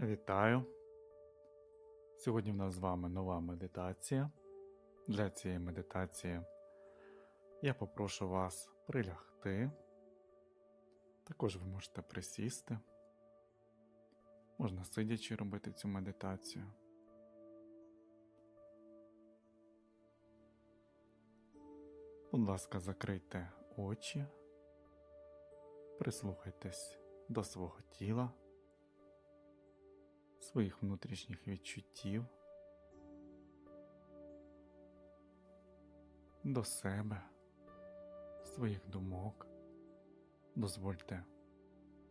Вітаю! Сьогодні в нас з вами нова медитація. Для цієї медитації я попрошу вас прилягти. Також ви можете присісти. Можна сидячи робити цю медитацію. Будь ласка, закрийте очі, прислухайтесь до свого тіла своїх внутрішніх відчуттів до себе, своїх думок. Дозвольте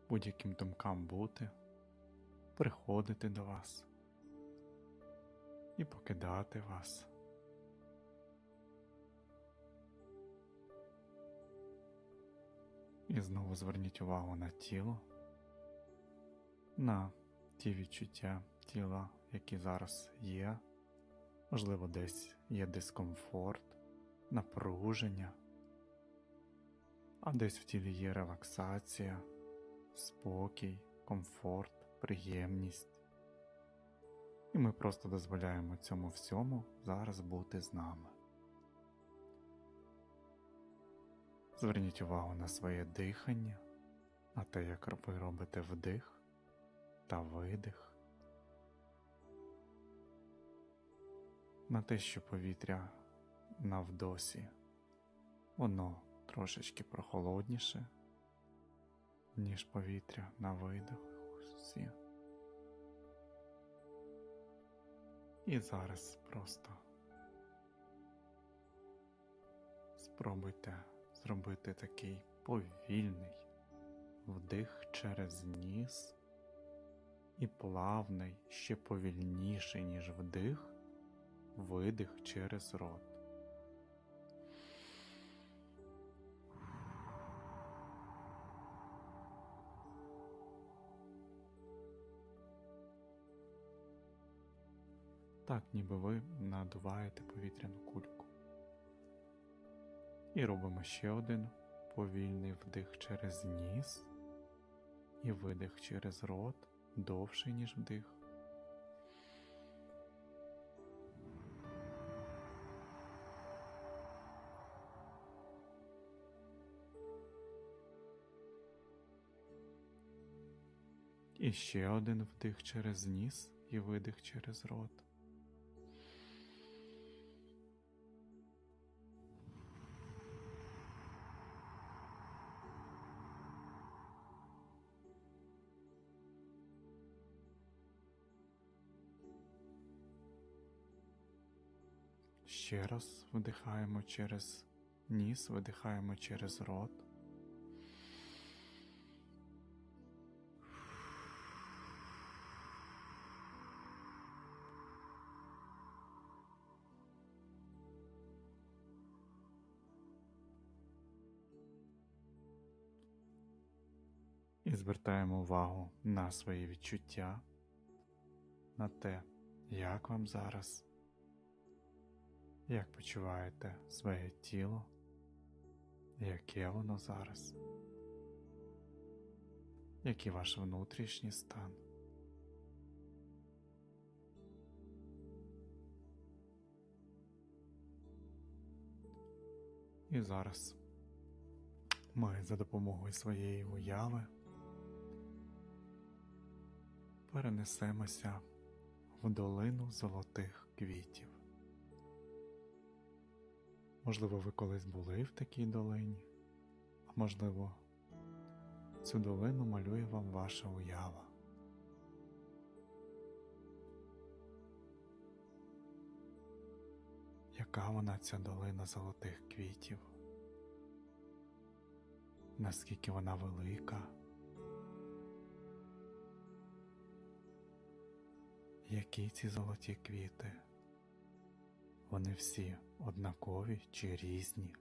будь-яким думкам бути, приходити до вас і покидати вас. І знову зверніть увагу на тіло, на ті відчуття тіла, які зараз є. Можливо, десь є дискомфорт, напруження, а десь в тілі є релаксація, спокій, комфорт, приємність. І ми просто дозволяємо цьому всьому зараз бути з нами. Зверніть увагу на своє дихання, на те, як ви робите вдих та видих, на те, що повітря на вдосі, воно трошечки прохолодніше, ніж повітря на видосі. І зараз просто спробуйте зробити такий повільний вдих через ніс і плавний, ще повільніший, ніж вдих, видих через рот. Так, ніби ви надуваєте повітряну кульку. І робимо ще один повільний вдих через ніс і видих через рот довший, ніж вдих. І ще один вдих через ніс і видих через рот. Ще раз вдихаємо через ніс, видихаємо через рот. І звертаємо увагу на свої відчуття, на те, як вам зараз. Як почуваєте своє тіло? Яке воно зараз? Який ваш внутрішній стан? І зараз ми за допомогою своєї уяви перенесемося в долину золотих квітів. Можливо, ви колись були в такій долині, а можливо, цю долину малює вам ваша уява. Яка вона ця долина золотих квітів? Наскільки вона велика? Які ці золоті квіти? Вони всі однакові чи різні.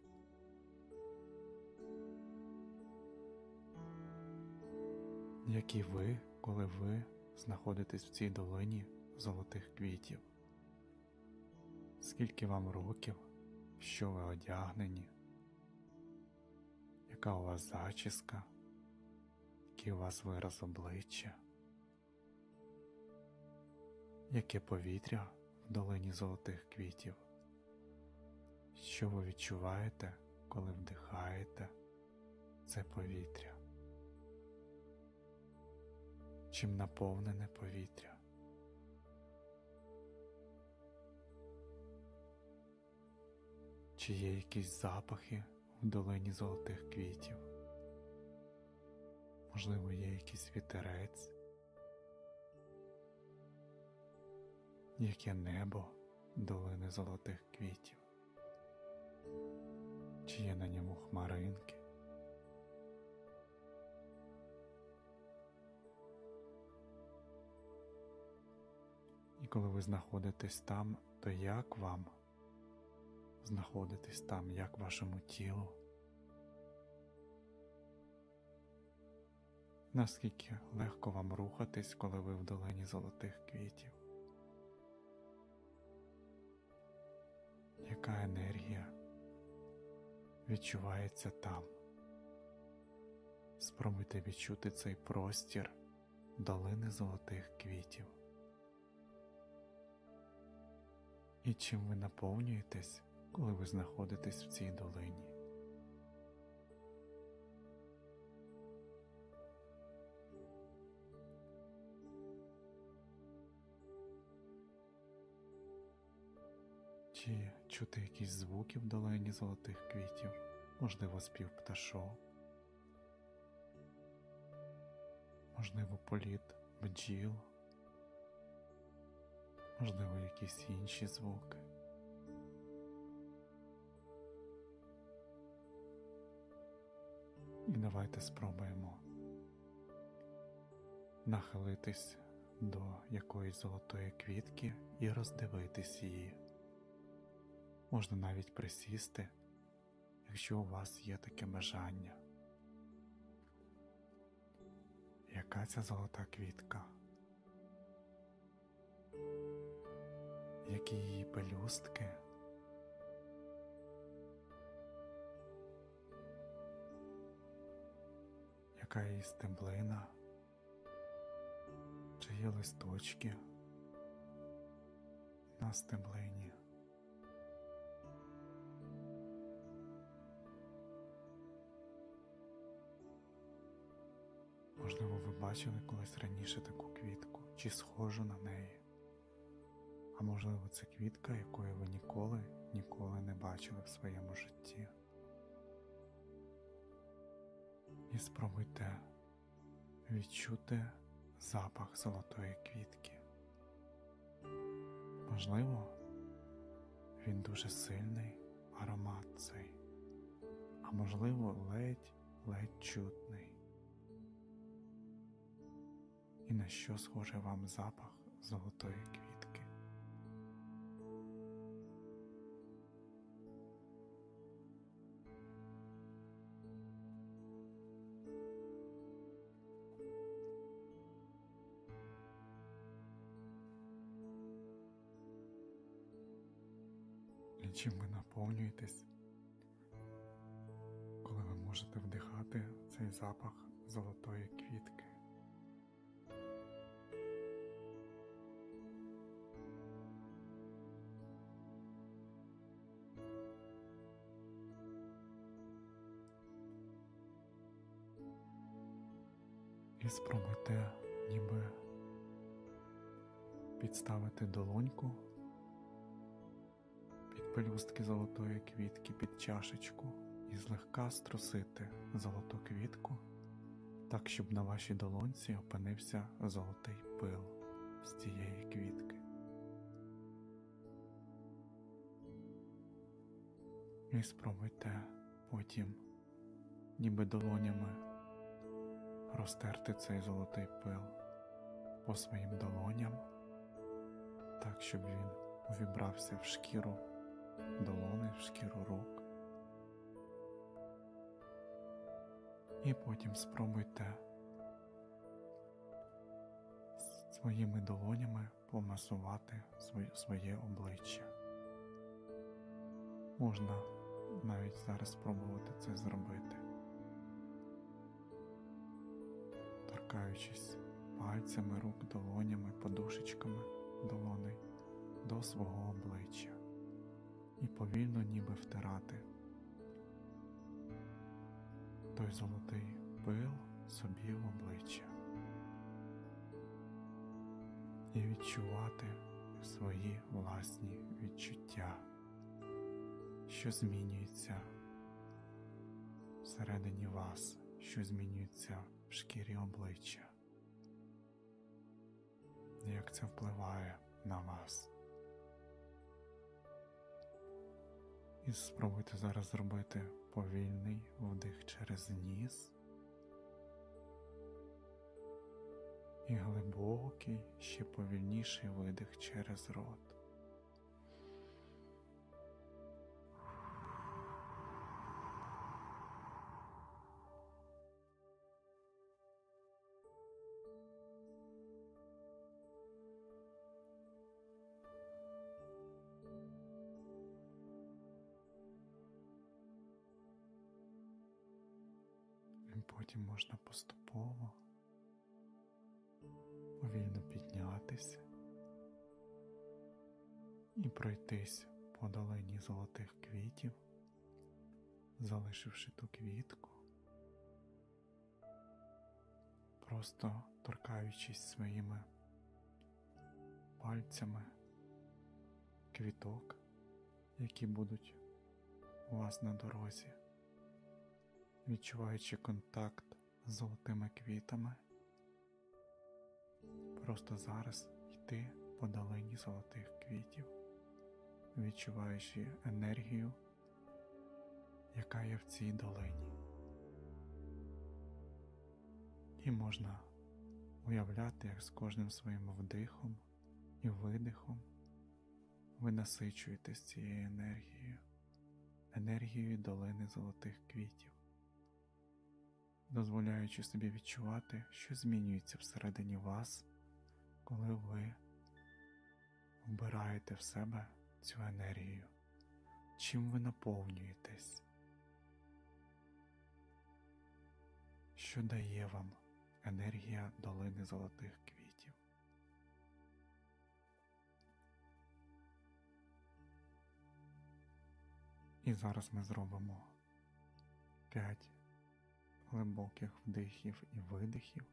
Які ви, коли ви знаходитесь в цій долині золотих квітів? Скільки вам років, що ви одягнені? Яка у вас зачіска? Який у вас вираз обличчя? Яке повітря в долині золотих квітів? Що ви відчуваєте, коли вдихаєте це повітря? Чим наповнене повітря? Чи є якісь запахи в долині золотих квітів? Можливо, є якийсь вітерець? Яке небо долини золотих квітів? Чи є на ньому хмаринки? І коли ви знаходитесь там, то як вам знаходитись там, як вашому тілу? Наскільки легко вам рухатись, коли ви в долині золотих квітів? Яка енергія відчувається там? Спробуйте відчути цей простір долини золотих квітів. І чим ви наповнюєтесь, коли ви знаходитесь в цій долині? Чи чути якісь звуки в долині золотих квітів, можливо, спів пташок, можливо, політ бджіл, можливо, якісь інші звуки. І давайте спробуємо нахилитись до якоїсь золотої квітки і роздивитись її. Можна навіть присісти, якщо у вас є таке бажання. Яка ця золота квітка? Які її пелюстки? Яка її стеблина? Чи є листочки на стеблині? Можливо, ви бачили колись раніше таку квітку чи схожу на неї. А можливо, це квітка, якої ви ніколи, ніколи не бачили в своєму житті. І спробуйте відчути запах золотої квітки. Можливо, він дуже сильний аромат цей, а можливо, ледь-ледь чутний. І на що схоже вам запах золотої квітки? І чим ви наповнюєтесь, коли ви можете вдихати цей запах золотої квітки? І спробуйте ніби підставити долоньку під пелюстки золотої квітки під чашечку і злегка струсити золоту квітку, так, щоб на вашій долонці опинився золотий пил з цієї квітки. І спробуйте потім, ніби долонями, розтерти цей золотий пил по своїм долоням, так, щоб він увібрався в шкіру долони, в шкіру рук. І потім спробуйте своїми долонями помасувати своє, обличчя. Можна навіть зараз спробувати це зробити, торкаючись пальцями рук, долонями, подушечками долоней до свого обличчя і повільно ніби втирати. Той золотий пил собі в обличчя. І відчувати свої власні відчуття, що змінюються всередині вас, що змінюються в шкірі обличчя, як це впливає на вас. І спробуйте зараз зробити повільний вдих через ніс і глибокий, ще повільніший видих через рот. Потім можна поступово повільно піднятися і пройтись по долині золотих квітів, залишивши ту квітку, просто торкаючись своїми пальцями квіток, які будуть у вас на дорозі відчуваючи контакт з золотими квітами, просто зараз йти по долині золотих квітів, відчуваючи енергію, яка є в цій долині. І можна уявляти, як з кожним своїм вдихом і видихом ви насичуєтесь цією енергією, енергією долини золотих квітів дозволяючи собі відчувати, що змінюється всередині вас, коли ви вбираєте в себе цю енергію, чим ви наповнюєтесь, що дає вам енергія долини золотих квітів. І зараз ми зробимо 5 глибоких вдихів і видихів,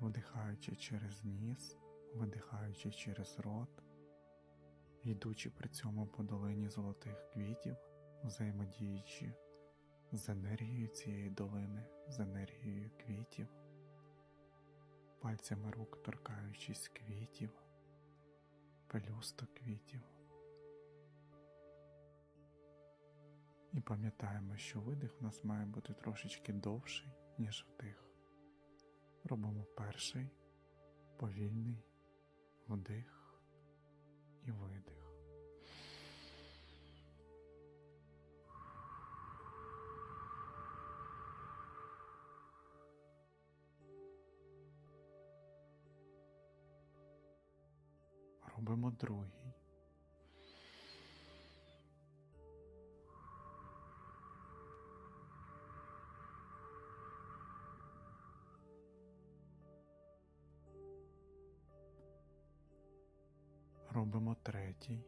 вдихаючи через ніс, видихаючи через рот, йдучи при цьому по долині золотих квітів, взаємодіючи з енергією цієї долини, з енергією квітів, пальцями рук торкаючись квітів, пелюсток квітів. І пам'ятаємо, що видих у нас має бути трошечки довший, ніж вдих. Робимо перший повільний вдих і видих. Робимо другий. Робимо третій.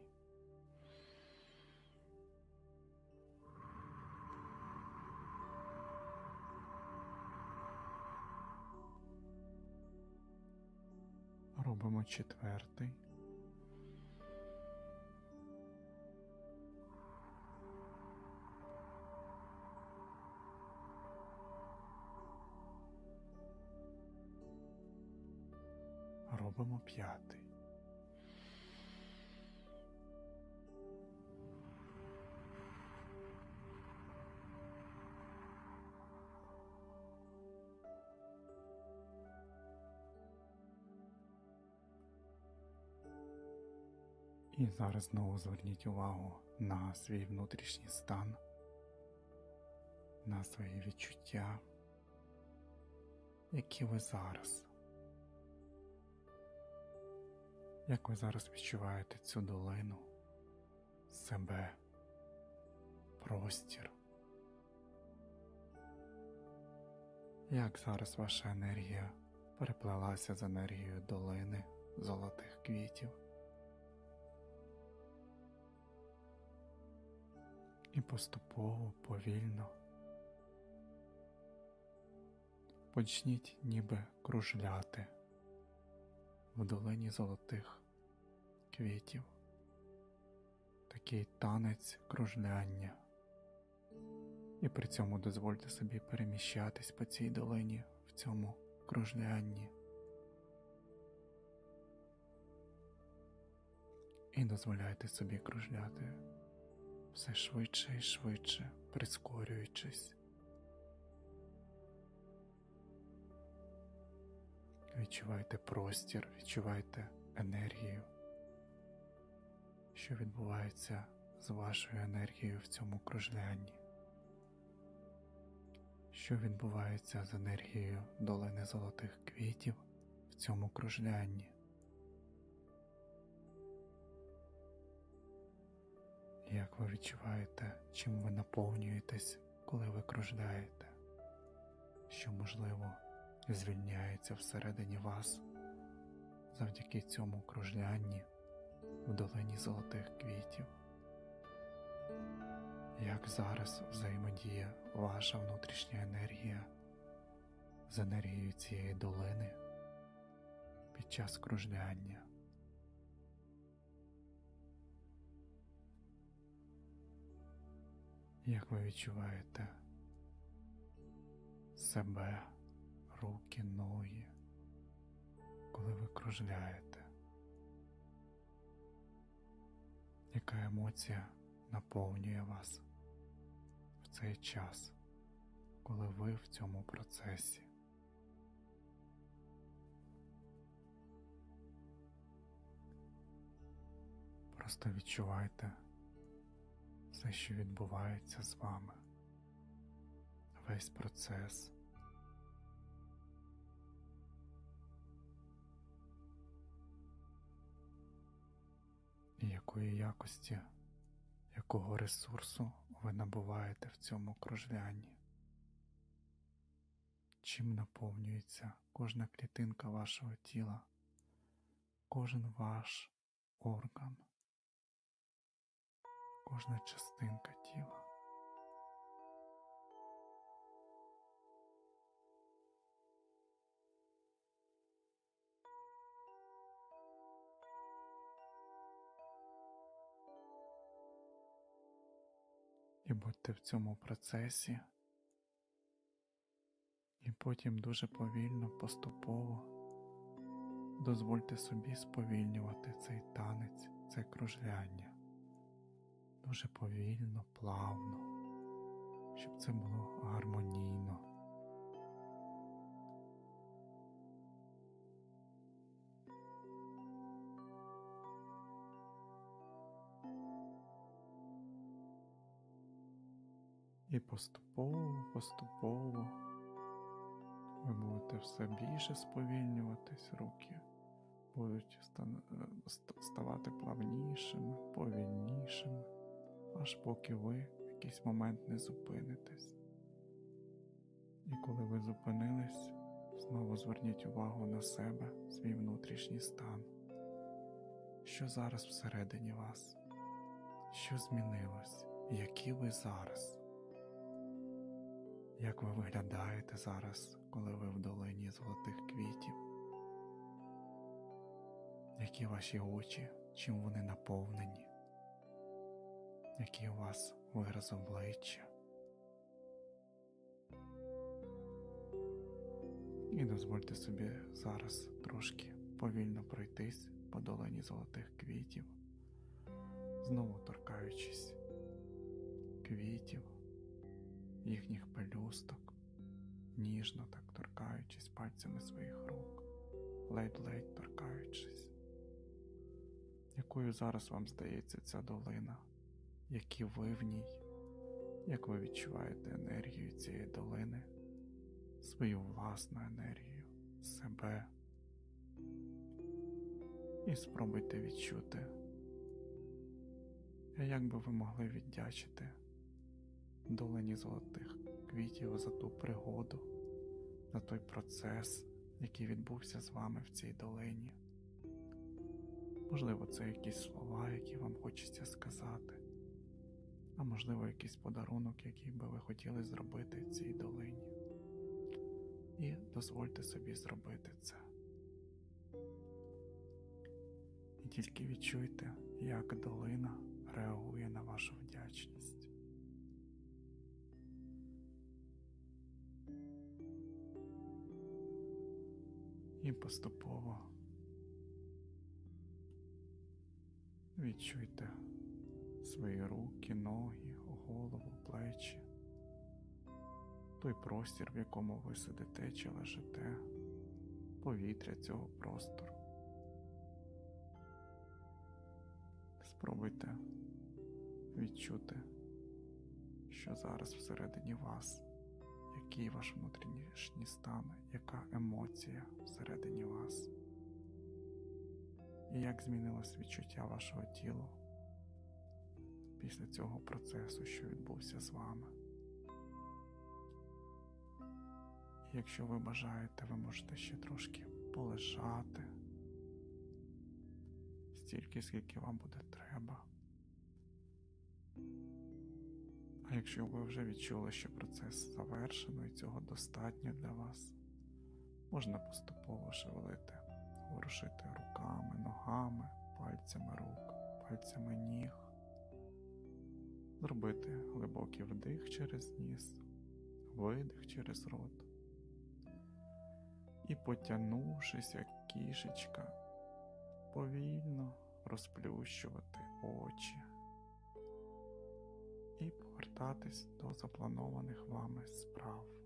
Робимо четвертий. Робимо п'ятий. І зараз знову зверніть увагу на свій внутрішній стан, на свої відчуття, які ви зараз. Як ви зараз відчуваєте цю долину, себе, простір? Як зараз ваша енергія переплелася з енергією долини золотих квітів. І поступово, повільно почніть ніби кружляти в долині золотих квітів. Такий танець кружляння. І при цьому дозвольте собі переміщатись по цій долині в цьому кружлянні. І дозволяйте собі кружляти все швидше і швидше, прискорюючись. Відчувайте простір, відчувайте енергію, що відбувається з вашою енергією в цьому кружлянні. Що відбувається з енергією долини золотих квітів в цьому кружлянні? Як ви відчуваєте, чим ви наповнюєтесь, коли ви кружляєте? Що, можливо, звільняється всередині вас завдяки цьому кружлянні в долині золотих квітів? Як зараз взаємодіє ваша внутрішня енергія з енергією цієї долини під час кружляння? Як ви відчуваєте себе, руки, ноги, коли ви кружляєте? Яка емоція наповнює вас в цей час, коли ви в цьому процесі? Просто відчувайте все, що відбувається з вами, весь процес. І якої якості, якого ресурсу ви набуваєте в цьому кружлянні? Чим наповнюється кожна клітинка вашого тіла, кожен ваш орган? Кожна частинка тіла. І будьте в цьому процесі, і потім дуже повільно, поступово дозвольте собі сповільнювати цей танець, це кружляння дуже повільно, плавно, щоб це було гармонійно. І поступово, поступово ви будете все більше сповільнюватись, руки будуть ставати плавнішими, повільнішими аж поки ви в якийсь момент не зупинитесь. І коли ви зупинились, знову зверніть увагу на себе, свій внутрішній стан, що зараз всередині вас, що змінилось, які ви зараз, як ви виглядаєте зараз, коли ви в долині золотих квітів, які ваші очі, чим вони наповнені який у вас вираз обличчя. І дозвольте собі зараз трошки повільно пройтись по долині золотих квітів, знову торкаючись квітів, їхніх пелюсток, ніжно так торкаючись пальцями своїх рук, ледь-ледь торкаючись, якою зараз вам здається ця долина які ви в ній, як ви відчуваєте енергію цієї долини, свою власну енергію, себе. І спробуйте відчути, як би ви могли віддячити долині золотих квітів за ту пригоду, за той процес, який відбувся з вами в цій долині. Можливо, це якісь слова, які вам хочеться сказати, а можливо, якийсь подарунок, який би ви хотіли зробити цій долині. І дозвольте собі зробити це. І тільки відчуйте, як долина реагує на вашу вдячність. І поступово відчуйте свої руки, ноги, голову, плечі, той простір, в якому ви сидите чи лежите, повітря цього простору. Спробуйте відчути, що зараз всередині вас, який ваш внутрішній стан, яка емоція всередині вас, і як змінилось відчуття вашого тіла після цього процесу, що відбувся з вами. Якщо ви бажаєте, ви можете ще трошки полежати стільки, скільки вам буде треба. А якщо ви вже відчули, що процес завершено і цього достатньо для вас, можна поступово шевелити, ворушити руками, ногами, пальцями рук, пальцями ніг, зробити глибокий вдих через ніс, видих через рот. І потягнувшись, як кішечка, повільно розплющувати очі і повертатись до запланованих вами справ.